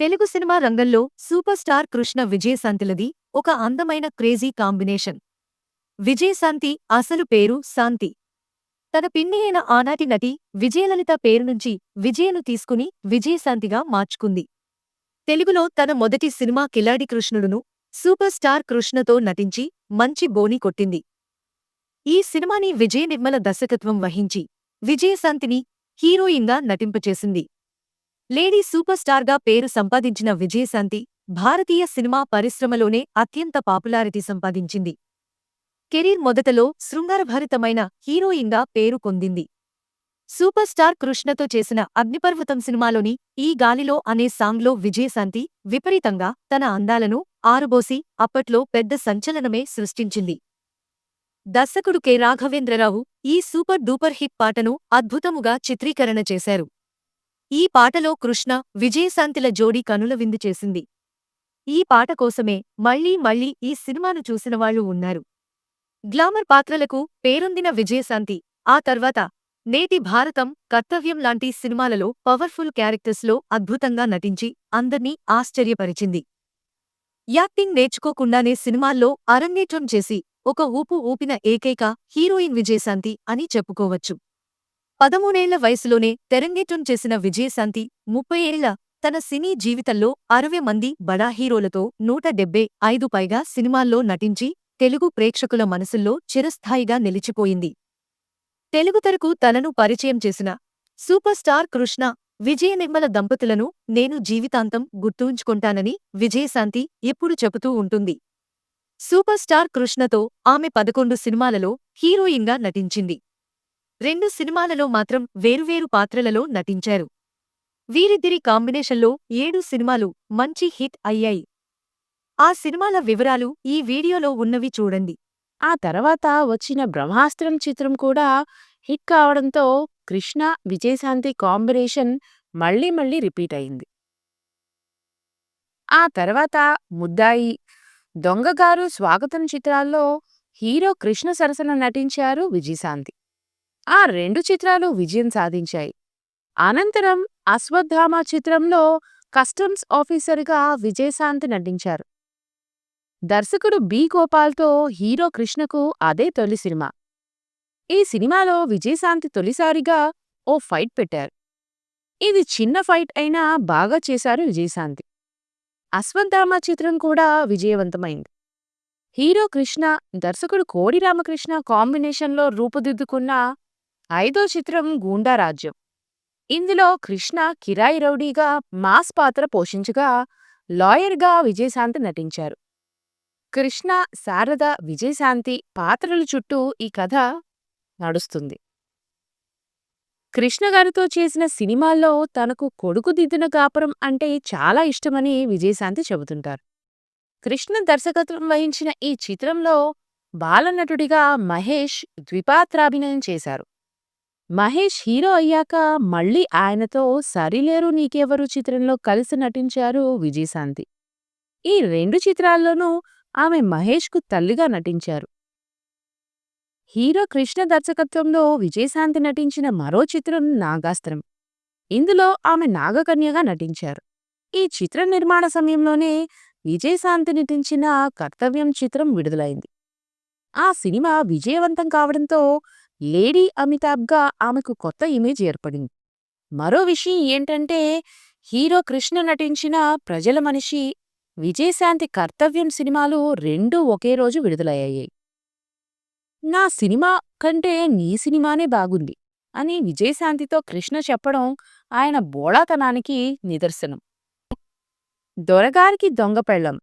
Telugu cinema రంగంలో super star Krishna విజయశాంతిలది ఒక అందమైన క్రేజీ కాంబినేషన్. విజయశాంతి అసలు పేరు శాంతి. తన పిన్ని అయిన ఆనాటి నటి విజయలలిత పేరు నుంచి విజయను తీసుకుని విజయశాంతిగా మార్చుకుంది. తెలుగులో తన మొదటి సినిమా కిలాడి కృష్ణుడును సూపర్ స్టార్ కృష్ణతో నటించి మంచి బోని కొట్టింది. ఈ సినిమాని విజయ నిర్మల దర్శకత్వం వహించి విజయశాంతిని హీరోయిన్గా నటింపచేసింది. లేడీ సూపర్ స్టార్గా పేరు సంపాదించిన విజయశాంతి భారతీయ సినిమా పరిశ్రమలోనే అత్యంత పాపులారిటీ సంపాదించింది. కెరీర్ మొదటలో శృంగారభరితమైన హీరోయిన్గా పేరు పొందింది. సూపర్ స్టార్ కృష్ణతో చేసిన అగ్నిపర్వతం సినిమాలోని ఈ గాలిలో అనే సాంగ్లో విజయశాంతి విపరీతంగా తన అందాలను ఆరుబోసి అప్పట్లో పెద్ద సంచలనమే సృష్టించింది. దర్శకుడు కె. రాఘవేంద్రరావు ఈ సూపర్ డూపర్ హిట్ పాటను అద్భుతముగా చిత్రీకరణ చేశారు. ఈ పాటలో కృష్ణ విజయశాంతిల జోడీ కనుల విందు చేసింది. ఈ పాట కోసమే మళ్ళీ మళ్ళీ ఈ సినిమాను చూసినవాళ్ళు ఉన్నారు. గ్లామర్ పాత్రలకు పేరొందిన విజయశాంతి ఆ తర్వాత నేటి భారతం కర్తవ్యం లాంటి సినిమాలలో పవర్ఫుల్ క్యారెక్టర్స్లో అద్భుతంగా నటించి అందర్నీ ఆశ్చర్యపరిచింది. యాక్టింగ్ నేర్చుకోకుండానే సినిమాల్లో అరంగేట్రం చేసి ఒక ఊపు ఊపిన ఏకైక హీరోయిన్ విజయశాంతి అని చెప్పుకోవచ్చు. పదమూడేళ్ళ వయసులోనే తెరంగేటం చేసిన విజయశాంతి ముప్పై ఏళ్ళ తన సినీ జీవితంలో అరవై మంది బడా హీరోలతో నూట డెబ్బై ఐదు పైగా సినిమాల్లో నటించి తెలుగు ప్రేక్షకుల మనసుల్లో చిరస్థాయిగా నిలిచిపోయింది. తెలుగుతరకు తనను పరిచయం చేసిన సూపర్ స్టార్ కృష్ణ విజయ నిర్మల దంపతులను నేను జీవితాంతం గుర్తుంచుకుంటానని విజయశాంతి ఎప్పుడు చెబుతూ ఉంటుంది. సూపర్ స్టార్ కృష్ణతో ఆమె పదకొండు సినిమాలలో హీరోయిన్గా నటించింది. రెండు సినిమాలలో మాత్రం వేరువేరు పాత్రలలో నటించారు. వీరిద్దరి కాంబినేషన్లో ఏడు సినిమాలు మంచి హిట్ అయ్యాయి. ఆ సినిమాల వివరాలు ఈ వీడియోలో ఉన్నవి చూడండి. ఆ తర్వాత వచ్చిన బ్రహ్మాస్త్రం చిత్రం కూడా హిట్ కావడంతో కృష్ణ విజయశాంతి కాంబినేషన్ మళ్ళీ మళ్ళీ రిపీట్ అయింది. ఆ తర్వాత ముద్దాయి దొంగగారు స్వాగతం చిత్రాల్లో హీరో కృష్ణ సరసన నటించారు విజయశాంతి. ఆ రెండు చిత్రాలు విజయం సాధించాయి. అనంతరం అశ్వత్థామ చిత్రంలో కస్టమ్స్ ఆఫీసర్గా విజయశాంతి నటించారు. దర్శకుడు బి. గోపాల్తో హీరో కృష్ణకు అదే తొలి సినిమా. ఈ సినిమాలో విజయశాంతి తొలిసారిగా ఓ ఫైట్ పెట్టారు. ఇది చిన్న ఫైట్ అయినా బాగా చేశారు విజయశాంతి. అశ్వత్థామ చిత్రం కూడా విజయవంతమైంది. హీరో కృష్ణ దర్శకుడు కోడి రామకృష్ణ కాంబినేషన్లో రూపుదిద్దుకున్న ఐదో చిత్రం గూండారాజ్యం ఇందులో కృష్ణ కిరాయి రౌడీగా మాస్ పాత్ర పోషించగా లాయర్గా విజయశాంతి నటించారు. కృష్ణ శారద విజయశాంతి పాత్రల చుట్టూ ఈ కథ నడుస్తుంది. కృష్ణగారితో చేసిన సినిమాల్లో తనకు కొడుకు దిద్దిన కాపురం అంటే చాలా ఇష్టమని విజయశాంతి చెబుతుంటారు. కృష్ణ దర్శకత్వం వహించిన ఈ చిత్రంలో బాలనటుడిగా మహేష్ ద్విపాత్రాభినయం చేశారు. మహేష్ హీరో అయ్యాక మళ్ళీ ఆయనతో సరిలేరు నీకెవరు చిత్రంలో కలిసి నటించారు విజయశాంతి. ఈ రెండు చిత్రాల్లోనూ ఆమె మహేష్కు తల్లిగా నటించారు. హీరో కృష్ణ దర్శకత్వంలో విజయశాంతి నటించిన మరో చిత్రం నాగాస్త్రం. ఇందులో ఆమె నాగకన్యగా నటించారు. ఈ చిత్ర నిర్మాణ సమయంలోనే విజయశాంతి నటించిన కర్తవ్యం చిత్రం విడుదలైంది. ఆ సినిమా విజయవంతం కావడంతో లేడీ అమితాబ్గా ఆమెకు కొత్త ఇమేజ్ ఏర్పడింది. మరో విషయం ఏంటంటే హీరో కృష్ణ నటించిన ప్రజల మనిషి విజయశాంతి కర్తవ్యం సినిమాలు రెండూ ఒకే రోజు విడుదలయ్యాయి. నా సినిమా కంటే నీ సినిమానే బాగుంది అని విజయశాంతితో కృష్ణ చెప్పడం ఆయన బోళాతనానికి నిదర్శనం. దొరగారికి దొంగ పెళ్ళం.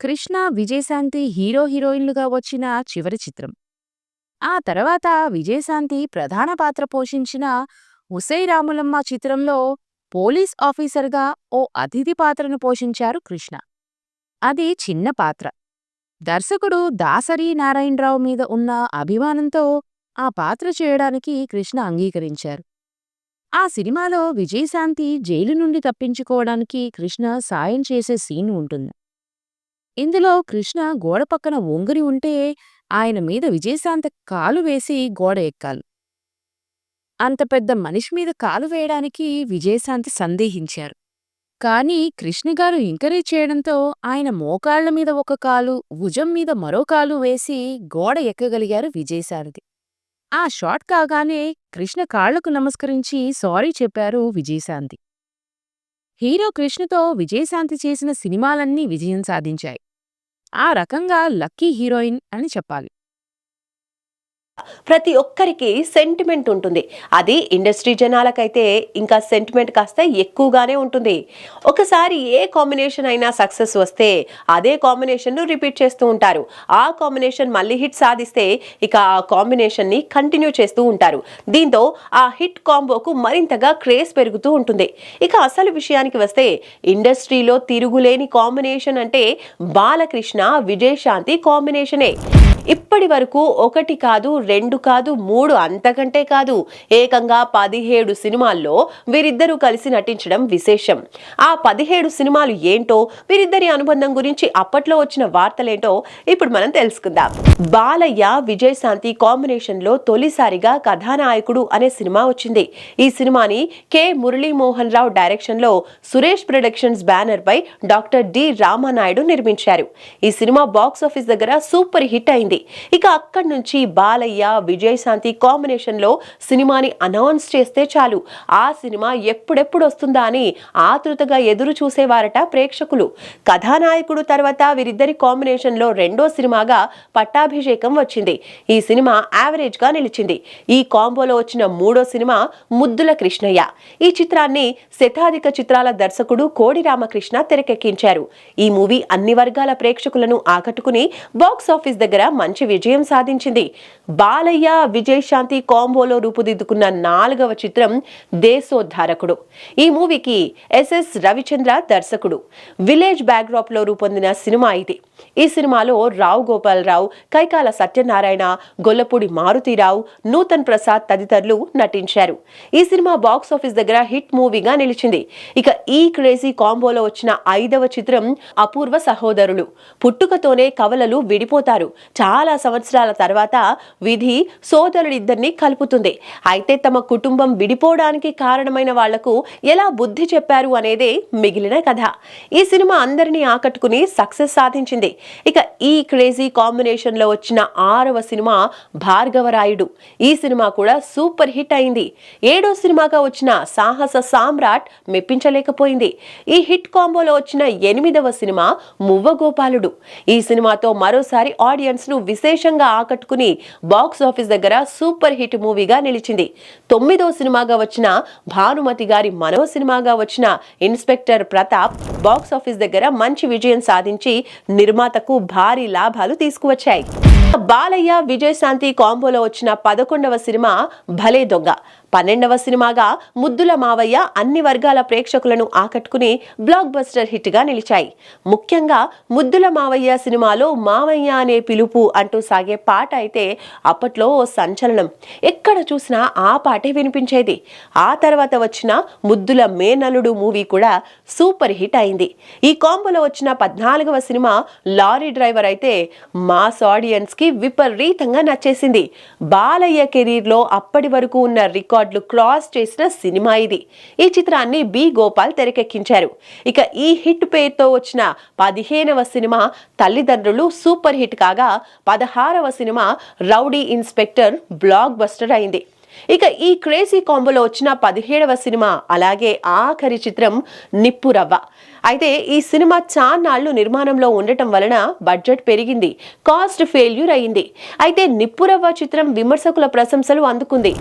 కృష్ణ విజయశాంతి హీరో హీరోయిన్లుగా వచ్చిన చివరి చిత్రం. ఆ తర్వాత విజయశాంతి ప్రధాన పాత్ర పోషించిన హుసై రాములమ్మ చిత్రంలో పోలీస్ ఆఫీసర్గా ఓ అతిథి పాత్రను పోషించారు కృష్ణ. అది చిన్న పాత్ర. దర్శకుడు దాసరి నారాయణరావు మీద ఉన్న అభిమానంతో ఆ పాత్ర చేయడానికి కృష్ణ అంగీకరించారు. ఆ సినిమాలో విజయశాంతి జైలు నుండి తప్పించుకోవడానికి కృష్ణ సాయం చేసే సీన్ ఉంటుంది. ఇందులో కృష్ణ గోడ పక్కన ఒంగరి ఉంటే ఆయన మీద విజయశాంత కాలు వేసి గోడ ఎక్కాలి. అంత పెద్ద మనిషి మీద కాలు వేయడానికి విజయశాంతి సందేహించారు. కానీ కృష్ణగారు ఎంకరేజ్ చేయడంతో ఆయన మోకాళ్ళ మీద ఒక కాలు భుజం మీద మరో కాలు వేసి గోడ ఎక్కగలిగారు విజయశారది ఆ షాట్ కాగానే కృష్ణ కాళ్ళకు నమస్కరించి సారీ చెప్పారు విజయశాంతి. హీరో కృష్ణతో విజయశాంతి చేసిన సినిమాలన్నీ విజయం సాధించాయి. ఆ రకంగా లక్కీ హీరోయిన్ అని చెప్పాలి. ప్రతి ఒక్కరికి సెంటిమెంట్ ఉంటుంది. అది ఇండస్ట్రీ జనాలకైతే ఇంకా సెంటిమెంట్ కాస్త ఎక్కువగానే ఉంటుంది. ఒకసారి ఏ కాంబినేషన్ అయినా సక్సెస్ వస్తే అదే కాంబినేషన్ను రిపీట్ చేస్తూ ఉంటారు. ఆ కాంబినేషన్ మళ్ళీ హిట్ సాధిస్తే ఇక ఆ కాంబినేషన్ని కంటిన్యూ చేస్తూ ఉంటారు. దీంతో ఆ హిట్ కాంబోకు మరింతగా క్రేజ్ పెరుగుతూ ఉంటుంది. ఇక అసలు విషయానికి వస్తే ఇండస్ట్రీలో తిరుగులేని కాంబినేషన్ అంటే బాలకృష్ణ విజయశాంతి కాంబినేషనే ఇప్పటి వరకు ఒకటి కాదు రెండు కాదు మూడు అంతకంటే కాదు. ఏకంగా పదిహేడు సినిమాల్లో వీరిద్దరూ కలిసి నటించడం విశేషం. ఆ పదిహేడు సినిమాలు ఏంటో వీరిద్దరి అనుబంధం గురించి అప్పట్లో వచ్చిన వార్తలేంటో ఇప్పుడు మనం తెలుసుకుందాం. బాలయ్య విజయశాంతి కాంబినేషన్లో తొలిసారిగా కథానాయకుడు అనే సినిమా వచ్చింది. ఈ సినిమాని కె. మురళీమోహన్ రావు డైరెక్షన్లో సురేష్ ప్రొడక్షన్స్ బ్యానర్ పై డాక్టర్ డి. రామానాయుడు నిర్మించారు. ఈ సినిమా బాక్స్ ఆఫీస్ దగ్గర సూపర్ హిట్ అయింది. ఇక అక్కడి నుంచి బాలయ్య విజయశాంతి కాంబినేషన్లో సినిమాని అనౌన్స్ చేస్తే చాలు. ఆ సినిమా ఎప్పుడెప్పుడు వస్తుందా అని ఆతృతగా ఎదురు చూసేవారట ప్రేక్షకులు. కథానాయకుడు తర్వాత వీరిద్దరి కాంబినేషన్లో రెండో సినిమాగా పట్టాభిషేకం వచ్చింది. ఈ సినిమా యావరేజ్గా నిలిచింది. ఈ కాంబోలో వచ్చిన మూడో సినిమా ముద్దుల కృష్ణయ్య. ఈ చిత్రాన్ని శతాధిక చిత్రాల దర్శకుడు కోడి రామకృష్ణ తెరకెక్కించారు. ఈ మూవీ అన్ని వర్గాల ప్రేక్షకులను ఆకట్టుకుని బాక్స్ ఆఫీస్ దగ్గర మంచి విజయం సాధించింది. బాలయ్య విజయశాంతి కాంబోలో రూపుదిద్దుకున్న నాలుగవ చిత్రం దేశోద్ధారకుడు. ఈ మూవీకి ఎస్ఎస్ రవిచంద్ర దర్శకుడు. విలేజ్ బ్యాక్డ్రాప్లో రూపొందిన సినిమా ఇది. ఈ సినిమాలో రావు గోపాలరావు కైకాల సత్యనారాయణ గొల్లపూడి మారుతీరావు నూతన్ ప్రసాద్ తదితరులు నటించారు. ఈ సినిమా బాక్స్ ఆఫీస్ దగ్గర హిట్ మూవీగా నిలిచింది. ఇక ఈ క్రేజీ కాంబోలో వచ్చిన ఐదవ చిత్రం అపూర్వ సహోదరులు. పుట్టుకతోనే కవలలు విడిపోతారు. చాలా సంవత్సరాల తర్వాత విధి సోదరుడిద్దరిని కలుపుతుంది. అయితే తమ కుటుంబం విడిపోవడానికి కారణమైన వాళ్ళకు ఎలా బుద్ధి చెప్పారు అనేదే మిగిలిన కథ. ఈ సినిమా అందరినీ ఆకట్టుకుని సక్సెస్ సాధించింది. ఇక ఈ క్రేజీ కాంబినేషన్లో వచ్చిన ఆరవ సినిమా భార్గవరాయుడు. ఈ సినిమా కూడా సూపర్ హిట్ అయింది. ఏడో సినిమాగా వచ్చిన సాహస సామ్రాట్ మెప్పించలేకపోయింది. ఈ హిట్ కాంబోలో వచ్చిన ఎనిమిదవ సినిమా మువ్వగోపాలుడు ఈ సినిమాతో మరోసారి ఆడియన్స్ను విశేషంగా ఆకట్టుకుని బాక్స్ ఆఫీస్ దగ్గర సూపర్ హిట్ మూవీగా నిలిచింది. తొమ్మిదో సినిమాగా వచ్చిన భానుమతి గారి మరో సినిమాగా వచ్చిన ఇన్స్పెక్టర్ ప్రతాప్ బాక్స్ ఆఫీస్ దగ్గర మంచి విజయం సాధించి నిర్మాతకు భారీ లాభాలు తీసుకువచ్చాయి. బాలయ్య విజయశాంతి కాంబోలో వచ్చిన పదకొండవ సినిమా భలే దొంగ. పన్నెండవ సినిమాగా ముద్దుల మావయ్య అన్ని వర్గాల ప్రేక్షకులను ఆకట్టుకుని బ్లాక్ బస్టర్ హిట్గా నిలిచాయి. ముఖ్యంగా ముద్దుల మావయ్య సినిమాలో మావయ్య అనే పిలుపు అంటూ సాగే పాట అయితే అప్పట్లో ఓ సంచలనం. ఎక్కడ చూసినా ఆ పాటే వినిపించేది. ఆ తర్వాత వచ్చిన ముద్దుల మేనలుడు మూవీ కూడా సూపర్ హిట్ అయింది. ఈ కాంబోలో వచ్చిన పద్నాలుగవ సినిమా లారీ డ్రైవర్ అయితే మాస్ ఆడియన్స్కి విపరీతంగా నచ్చేసింది. బాలయ్య కెరీర్లో అప్పటి వరకు ఉన్న రికార్డులు క్రాస్ చేసిన సినిమా ఇది. ఈ చిత్రాన్ని బి. గోపాల్ తెరకెక్కించారు. ఇక ఈ హిట్ పేరుతో వచ్చిన పదిహేనవ సినిమా తల్లిదండ్రులు సూపర్ హిట్ కాగా పదహారవ సినిమా రౌడీ ఇన్స్పెక్టర్ బ్లాక్ బస్టర్ అయింది. ఇక ఈ క్రేజీ కాంబోలో వచ్చిన పదిహేడవ సినిమా అలాగే ఆఖరి చిత్రం నిప్పురవ్వ అయితే ఈ సినిమా చాన్నాళ్ళు నిర్మాణంలో ఉండటం వలన బడ్జెట్ పెరిగింది. కాస్ట్ ఫెయిల్యూర్ అయింది. అయితే నిప్పురవ్వ చిత్రం విమర్శకుల ప్రశంసలు అందుకుంది.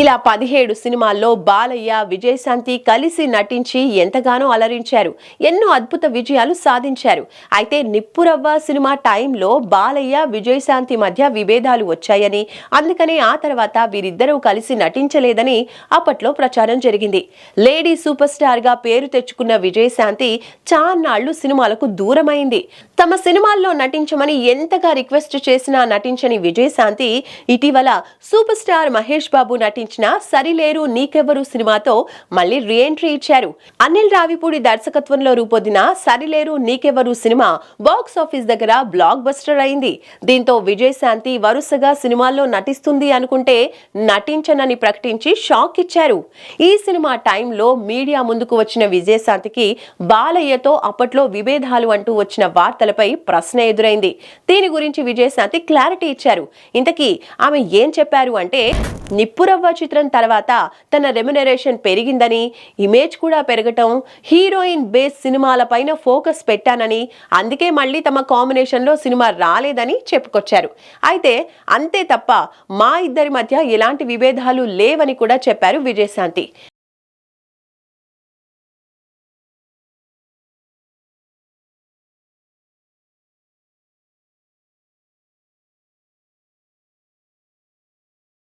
ఇలా పదిహేడు సినిమాల్లో బాలయ్య విజయశాంతి కలిసి నటించి ఎంతగానో అలరించారు. ఎన్నో అద్భుత విజయాలు సాధించారు. అయితే నిప్పురవ్వ సినిమా టైంలో బాలయ్య విజయశాంతి మధ్య విభేదాలు వచ్చాయని అందుకనే ఆ తర్వాత వీరిద్దరూ కలిసి నటించలేదని అప్పట్లో ప్రచారం జరిగింది. లేడీ సూపర్ స్టార్గా పేరు తెచ్చుకున్న విజయశాంతి చాన్నాళ్ళు సినిమాలకు దూరమైంది. తమ సినిమాల్లో నటించమని ఎంతగా రిక్వెస్ట్ చేసినా నటించని విజయశాంతి ఇటీవల సూపర్ స్టార్ మహేష్ బాబు నటించిన సరిలేరు నీకెవ్వరు సినిమాతో మళ్ళీ రీఎంట్రీ ఇచ్చారు. అనిల్ రావిపూడి దర్శకత్వంలో రూపొందిన సరిలేరు నీకెవ్వరు సినిమా బాక్స్ ఆఫీస్ దగ్గర బ్లాక్ బస్టర్ అయింది. దీంతో విజయశాంతి వరుసగా సినిమాల్లో నటిస్తుంది అనుకుంటే నటించనని ప్రకటించి షాక్ ఇచ్చారు. ఈ సినిమా టైంలో మీడియా ముందుకు వచ్చిన విజయశాంతికి బాలయ్యతో అప్పట్లో విభేదాలు అంటూ వచ్చిన వార్త వార్తలపై ప్రశ్న ఎదురైంది. దీని గురించి విజయశాంతి క్లారిటీ ఇచ్చారు. ఇంతకీ ఆమె ఏం చెప్పారు అంటే నిప్పురవ్వ చిత్రం తర్వాత తన రెమ్యునరేషన్ పెరిగిందని ఇమేజ్ కూడా పెరగటం హీరోయిన్ బేస్ సినిమాల పైన ఫోకస్ పెట్టానని అందుకే మళ్ళీ తమ కాంబినేషన్లో సినిమా రాలేదని చెప్పుకొచ్చారు. అయితే అంతే తప్ప మా ఇద్దరి మధ్య ఎలాంటి విభేదాలు లేవని కూడా చెప్పారు విజయశాంతి.